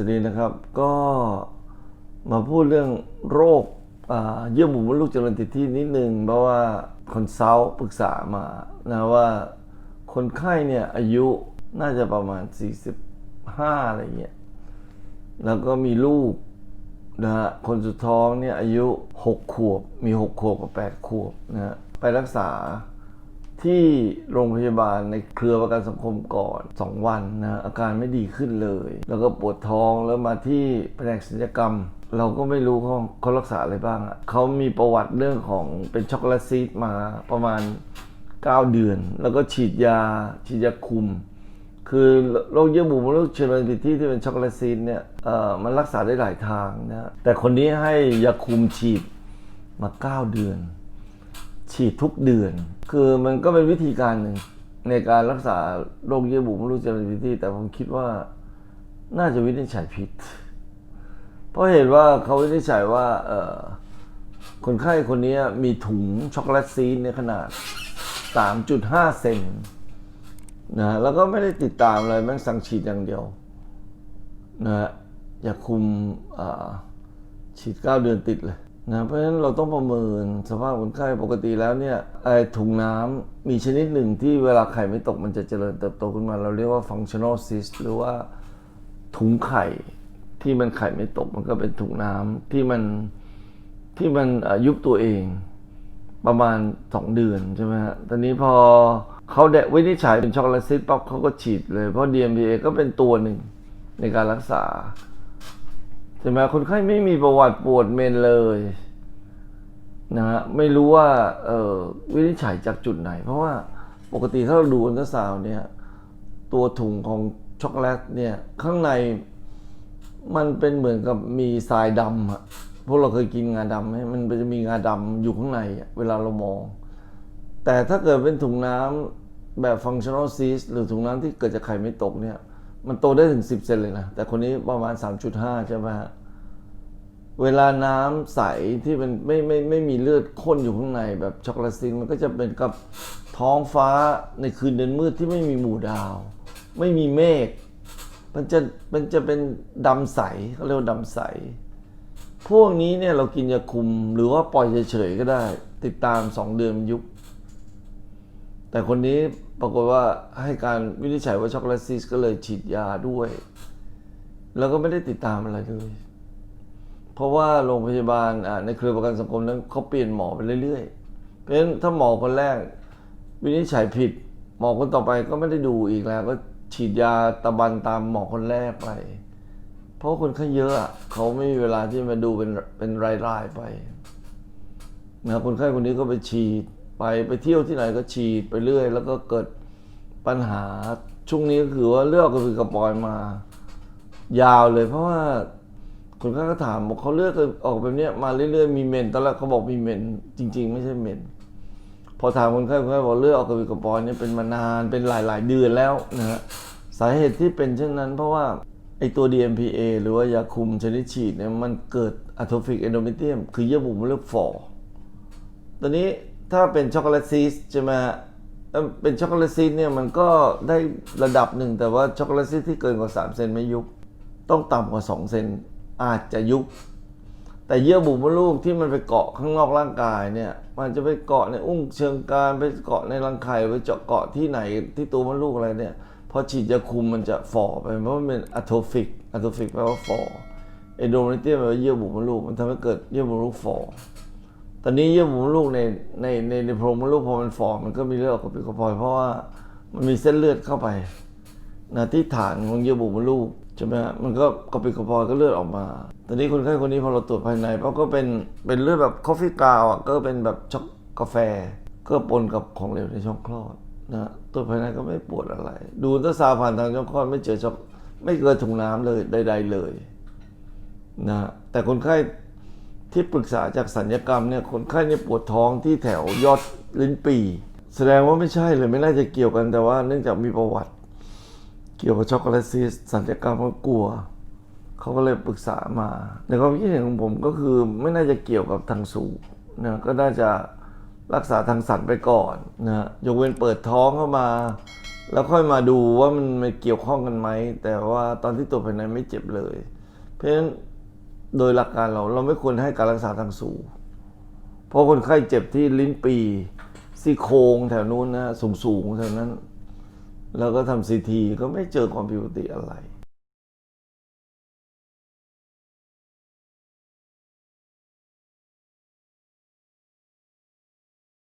สดีนะครับก็มาพูดเรื่องโรคเยื่อบุมดลูกเจริญติดที่นิดนึงเพราะว่าคอนซัลท์ปรึกษามานะว่าคนไข้เนี่ยอายุน่าจะประมาณ 45 อะไรเงี้ยแล้วก็มีลูกนะฮะคนสุดท้องเนี่ยอายุ 6 ขวบ มี 6 ขวบกับ 8 ขวบนะฮะไปรักษา ที่โรงพยาบาลในเครือประกันสังคมก่อน 2 วันนะอาการไม่ดีขึ้นเลย แล้วก็ปวดท้องแล้วมาที่แผนกศัลยกรรม เราก็ไม่รู้เขาเขารักษาอะไรบ้างอะเขามีประวัติเรื่องของเป็นช็อกโกแลตซีดมาประมาณ 9 เดือน แล้วก็ฉีดยาฉีดยาคุม คือโรคเยื่อบุมดลูกเชื้อราที่ที่เป็นช็อกโกแลตซีดเนี่ยเอ่อมันรักษาได้หลายทางนะแต่คนนี้ให้ยาคุมฉีดมา 9 เดือน ฉีดทุกเดือน คือมันก็เป็นวิธีการหนึ่งในการรักษาโรคเยื่อบุมดลูกเชื้อราที่แต่ผมคิดว่าน่าจะวินิจฉัยผิด เพราะเห็นว่าเขาวินิจฉัยว่าเออคนไข้คนนี้มีถุงช็อกโกแลตซีดในขนาด 3.5 เซนนะแล้วก็ไม่ได้ติดตามอะไรแม่งสั่งฉีดอย่างเดียวนะฮะอยากคุมฉีด 9 เดือนติดเลย นะเพราะฉะนั้นเราต้องประเมินสภาพคนไข้ปกติแล้วเนี่ยไอถุงน้ำมีชนิดหนึ่งที่เวลาไข่ไม่ตกมันจะเจริญเติบโตขึ้นมา เราเรียกว่า functional cyst หรือว่าถุงไข่ที่มันไข่ไม่ตกมันก็เป็นถุงน้ำที่มันที่มันยุบตัวเองประมาณ 2 เดือนใช่ไหมฮะ ตอนนี้พอเขาเดวินิจฉัยเป็นช็อกโกแลตซิสปั๊บเขาก็ฉีดเลย เพราะ DMPA ก็เป็นตัวหนึ่งในการรักษา ใช่ไหมคนไข้ไม่มีประวัติปวดเมนเลยนะฮะไม่รู้ว่าเออวินิจฉัยจากจุดไหน เพราะว่าปกติถ้าเราดูอันตราซาวเนี่ยตัวถุงของช็อกโกแลตเนี่ยข้างในมันเป็นเหมือนกับมีทรายดำอะพวกเราเคยกินงาดำไหมมันจะมีงาดำอยู่ข้างในเวลาเรามอง แต่ถ้าเกิดเป็นถุงน้ำแบบ functional cyst หรือถุงน้ำที่เกิดจากไข่ไม่ตกเนี่ยมันโตได้ถึง 10 เซนเลยนะ แต่คนนี้ประมาณ 3.5 ใช่ไหมฮะ เวลาน้ำใสที่มันไม่ไม่ไม่มีเลือดข้นอยู่ข้างในแบบช็อกโกแลตซินมันก็จะเป็นกับท้องฟ้าในคืนเดือนมืดที่ไม่มีหมู่ดาว ไม่มีเมฆมันจะมันจะเป็นดำใสเขาเรียกว่าดำใส พวกนี้เนี่ยเรากินยาคุมหรือว่าปล่อยเฉยๆก็ได้ ติดตาม2เดือนยุบแต่คนนี้ปรากฏว่าให้การวินิจฉัยว่าช็อกโกแลตซิสก็เลยฉีดยาด้วย แล้วก็ไม่ได้ติดตามอะไรเลย เพราะว่าโรงพยาบาลในเครือประกันสังคมนั้นเขาเปลี่ยนหมอไปเรื่อยๆ เพราะฉะนั้นถ้าหมอคนแรก วินิจฉัยผิด หมอคนต่อไปก็ไม่ได้ดูอีกแล้ว ก็ฉีดยาตะบันตามหมอคนแรกไป เพราะคนเขาเยอะเขาไม่มีเวลาที่มาดูเป็นเป็นรายๆไปนะคนไข้คนนี้ก็ไปฉีดไปไปเที่ยวที่ไหนก็ฉีดไปเรื่อย แล้วก็เกิดปัญหาช่วงนี้ก็คือว่าเลือกกระปิกระปอยมา ยาวเลยเพราะว่า คนไข้ก็ถามบอกเขาเลือกออกแบบนี้มาเรื่อยๆมีเมนตอนแรกเขาบอกมีเมนจริง ๆ ไม่ใช่เมนพอถามคนไข้คนไข้บอกเลือกออกกระปิกระปอยนี่เป็นมานานเป็นหลาย ๆ เดือนแล้วนะฮะสาเหตุที่เป็นเช่นนั้น เพราะว่าไอตัว DMPA หรือว่ายาคุมชนิดฉีดเนี่ยมันเกิดอะโทฟิกเอนโดเมเทียมคือเยื่อบุมมดลูกฝ่อตอนนี้ถ้าเป็นช็อกโกแลตซีสใช่ไหมฮะเอิ่มเป็นช็อกโกแลตซีสเนี่ยมันก็ได้ระดับหนึ่งแต่ว่าช็อกโกแลตซีสที่เกินกว่า 3 เซนไม่ยุบต้องต่ำกว่า 2 เซน อาจจะยุบ แต่เยื่อบุมดลูกที่มันไปเกาะข้างนอกร่างกายเนี่ย มันจะไปเกาะในอุ้งเชิงกรานไปเกาะในรังไข่ไปเจาะเกาะที่ไหนที่ตัวมดลูกอะไรเนี่ยพอฉีดยาคุมมันจะฝ่อไปเพราะมันเป็นอะโทฟิกอะโทฟิกแปลว่าฝ่อเอโดเมเทียมแปลว่าเยื่อบุมดลูกมันทำให้เกิดเยื่อบุมดลูกฝ่อตอนนี้เยื่อบุมดลูกในในในในโพรงมดลูกพอมันฝ่อมันก็มีเลือดออกกระปิดกระปอยเพราะว่ามันมีเส้นเลือดเข้าไปนะที่ฐานของเยื่อบุมดลูก ช่ไหมฮะมันก็กระปิดกระปอยก็เลือดออกมา ตอนนี้คนไข้คนนี้พอเราตรวจภายในเพราะก็เป็นเป็นเลือดแบบคอฟฟี่กาวอะก็เป็นแบบช็อกกาแฟ ก็ปนกับของเหลวในช่องคลอดนะตรวจภายในก็ไม่ปวดอะไร ดูอัลตราซาวผ่านทางช่องคลอดไม่เจอช็อกไม่เกิดถุงน้ำเลยใด ๆเลยนะแต่คนไข้ที่ปรึกษาจากสัญญกรรมเนี่ยคนไข้เนี่ยปวดท้องที่แถวยอดลิ้นปี แสดงว่าไม่ใช่เลยไม่น่าจะเกี่ยวกันแต่ว่าเนื่องจากมีประวัติ เกี่ยวกับช็อกโกแลตซีสสัญญกรรมก็กลัว เขาก็เลยปรึกษามา ในความคิดเห็นของผมก็คือไม่น่าจะเกี่ยวกับทางสูบนะก็น่าจะรักษาทางสันไปก่อนนะยกเว้นเปิดท้องเข้ามา แล้วค่อยมาดูว่ามันมเกี่ยวข้องกันไหม แต่ว่าตอนที่ตรวจภายในไม่เจ็บเลย เพราะฉะนั้นโดยหลักการเราเราไม่ควรให้การรักษาทางสูงเพราะคนไข้เจ็บที่ลิ้นปีซี่โครงแถวนู้นนะสูงสูงแถวนั้น แล้วก็ทำซีทีก็ไม่เจอความผิดปกติอะไร